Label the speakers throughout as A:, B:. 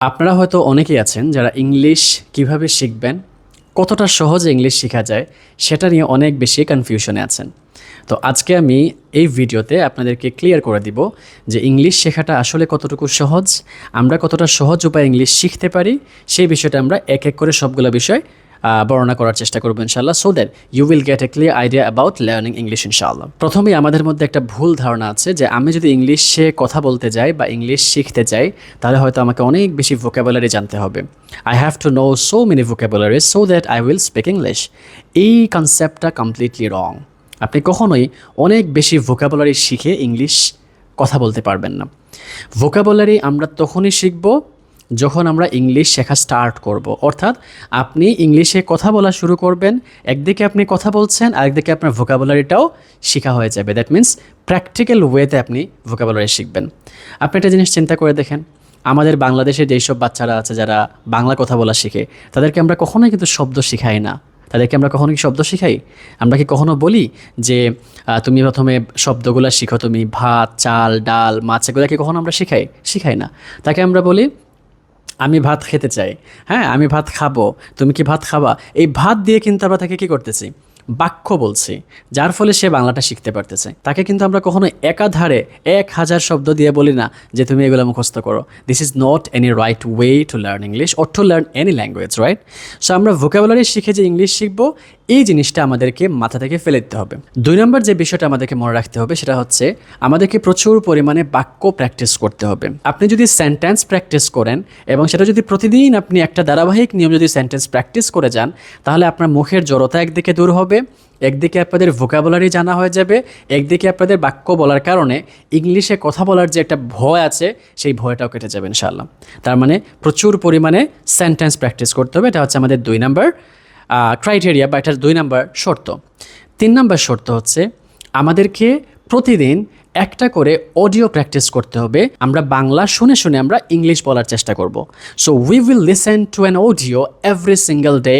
A: আপনারা হয়তো অনেকেই আছেন যারা ইংলিশ কীভাবে শিখবেন, কতটা সহজে ইংলিশ শেখা যায়, সেটা নিয়ে অনেক বেশি কনফিউশনে আছেন। তো আজকে আমি এই ভিডিওতে আপনাদেরকে ক্লিয়ার করে দিব যে ইংলিশ শেখাটা আসলে কতটুকু সহজ, আমরা কতটা সহজ উপায়ে ইংলিশ শিখতে পারি, সেই বিষয়টা আমরা এক এক করে সবগুলো বিষয় বর্ণনা করার চেষ্টা করব ইনশাল্লাহ so that you will get a clear idea about learning English ইনশাল্লাহ প্রথমেই আমাদের মধ্যে একটা ভুল ধারণা আছে যে আমি যদি ইংলিশে কথা বলতে যাই বা ইংলিশ শিখতে যাই, তাহলে হয়তো আমাকে অনেক বেশি ভোকাবুলারি জানতে হবে। I have to know so many vocabulary so that I will speak English এই কনসেপ্টটা কমপ্লিটলি রং আপনি কখনোই অনেক বেশি ভোকাবুলারি শিখে ইংলিশ কথা বলতে পারবেন না। ভোকাবুলারি আমরা তখনই শিখব যখন আমরা ইংলিশ শেখা স্টার্ট করব। অর্থাৎ আপনি ইংলিশে কথা বলা শুরু করবেন, একদিকে আপনি কথা বলছেন, আরেকদিকে আপনার ভোকাবুলারিটাও শেখা হয়ে যাবে। দ্যাট মিন্স প্র্যাকটিক্যাল ওয়েতে আপনি ভোকাবুলারি শিখবেন। আপনি একটা জিনিস চিন্তা করে দেখেন, আমাদের বাংলাদেশে যেসব বাচ্চারা আছে, যারা বাংলা কথা বলা শিখে, তাদেরকে আমরা কখনোই কিন্তু শব্দ শেখাই না। তাদেরকে আমরা কখনো কি শব্দ শেখাই? আমরা কি কখনো বলি যে তুমি প্রথমে শব্দগুলো শিখো, তুমি ভাত, চাল, ডাল, মাছ এগুলো কি কখনো আমরা শেখাই? শিখাই না। তাকে আমরা বলি আমি ভাত খেতে চাই। হ্যাঁ আমি ভাত খাব। তুমি কি ভাত খাবা? এই ভাত দিয়ে কিন্তু আমরা তাকে কী করতেছি? বাক্য বলছি, যার ফলে সে বাংলাটা শিখতে পারতেছে। তাকে কিন্তু আমরা কখনো একাধারে এক হাজার শব্দ দিয়ে বলি না যে তুমি এগুলো মুখস্থ করো। This is not any right way to learn English or to learn any language right so আমরা ভোকাবুলারি শিখে যে ইংলিশ শিখব এই জিনিসটা আমাদেরকে মাথা থেকে ফেলে দিতে হবে। দুই নম্বর যে বিষয়টা আমাদেরকে মনে রাখতে হবে সেটা হচ্ছে আমাদেরকে প্রচুর পরিমাণে বাক্য প্র্যাকটিস করতে হবে। আপনি যদি সেন্টেন্স প্র্যাকটিস করেন এবং সেটা যদি প্রতিদিন আপনি একটা ধারাবাহিক নিয়ম যদি সেন্টেন্স প্র্যাকটিস করে যান, তাহলে আপনার মুখের জড়তা একদিকে দূর হবে, একদিকে আপনাদের ভোকাবুলারি জানা হয়ে যাবে, একদিকে আপনাদের বাক্য বলার কারণে ইংলিশে কথা বলার যে একটা ভয় আছে, সেই ভয়টাও কেটে যাবে ইনশাআল্লাহ। তার মানে প্রচুর পরিমাণে সেন্টেন্স প্র্যাকটিস করতে হবে, এটা হচ্ছে আমাদের দুই নাম্বার ক্রাইটেরিয়া বা এটার দুই নাম্বার শর্ত। তিন নাম্বার শর্ত হচ্ছে আমাদেরকে প্রতিদিন একটা করে অডিও প্র্যাকটিস করতে হবে। আমরা বাংলা শুনে শুনে আমরা ইংলিশ বলার চেষ্টা করব। So we will listen to an audio every single day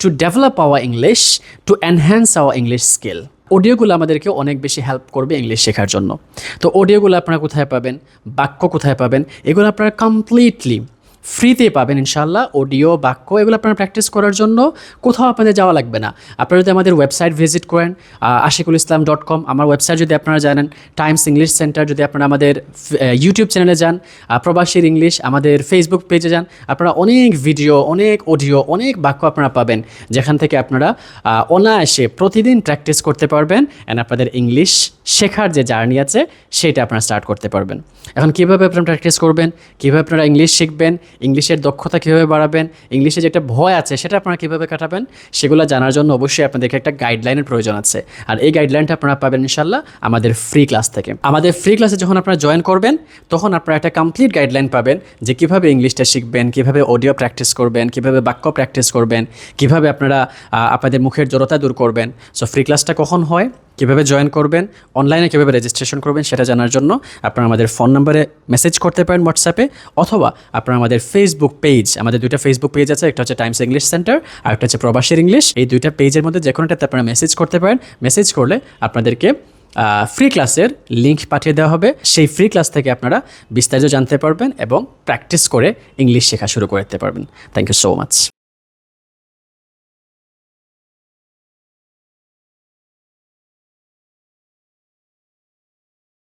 A: to develop our English to enhance our English skill অডিওগুলো আমাদেরকে অনেক বেশি হেল্প করবে ইংলিশ শেখার জন্য। তো অডিওগুলো আপনারা কোথায় পাবেন? বাক্য কোথায় পাবেন? এগুলো আপনারা কমপ্লিটলি ফ্রিতে পাবেন ইনশাল্লাহ অডিও, বাক্য এগুলো আপনারা প্র্যাকটিস করার জন্য। কোথাও আপনাদের যাওয়া লাগবে না। আপনারা যদি আমাদের ওয়েবসাইট ভিজিট করেন আশিকুল ইসলাম ডট কম আমার ওয়েবসাইট যদি আপনারা জানেন টাইমস ইংলিশ সেন্টার যদি আপনারা আমাদের ইউটিউব চ্যানেলে যান প্রবাসীর ইংলিশ আমাদের ফেসবুক পেজে যান, আপনারা অনেক ভিডিও অনেক অডিও অনেক বাক্য আপনারা পাবেন, যেখান থেকে আপনারা অনায়াসে প্রতিদিন প্র্যাকটিস করতে পারবেন অ্যান্ড আপনাদের ইংলিশ শেখার যে জার্নি আছে, সেটা আপনারা স্টার্ট করতে পারবেন। এখন কীভাবে আপনারা প্র্যাকটিস করবেন, কীভাবে আপনারা ইংলিশ শিখবেন ইংলিশের দক্ষতা কীভাবে বাড়াবেন, ইংলিশে যে একটা ভয় আছে সেটা আপনারা কীভাবে কাটাবেন, সেগুলো জানার জন্য অবশ্যই আপনাদেরকে একটা গাইডলাইনের প্রয়োজন আছে। আর এই গাইডলাইনটা আপনারা পাবেন ইনশাল্লাহ আমাদের ফ্রি ক্লাস থেকে। আমাদের ফ্রি ক্লাসে যখন আপনারা জয়েন করবেন, তখন আপনারা একটা কমপ্লিট গাইডলাইন পাবেন যে কীভাবে ইংলিশটা শিখবেন, কীভাবে অডিও প্র্যাকটিস করবেন, কীভাবে বাক্য প্র্যাকটিস করবেন, কীভাবে আপনারা আপনাদের মুখের জড়তা দূর করবেন। সো ফ্রি ক্লাসটা কখন হয়? কীভাবে জয়েন করবেন অনলাইনে কীভাবে রেজিস্ট্রেশন করবেন সেটা জানার জন্য আপনারা আমাদের ফোন নাম্বারে মেসেজ করতে পারেন হোয়াটসঅ্যাপে অথবা আপনারা আমাদের ফেসবুক পেজ আমাদের দুইটা ফেসবুক পেজ আছে, একটা হচ্ছে টাইমস ইংলিশ সেন্টার আর একটা হচ্ছে প্রবাসীর ইংলিশ এই দুইটা পেজের মধ্যে যে কোনোটাতে আপনারা মেসেজ করতে পারেন। মেসেজ করলে আপনাদেরকে ফ্রি ক্লাসের লিঙ্ক পাঠিয়ে দেওয়া হবে। সেই ফ্রি ক্লাস থেকে আপনারা বিস্তারিত জানতে পারবেন এবং প্র্যাকটিস করে ইংলিশ শেখা শুরু করতে পারবেন। Thank you so much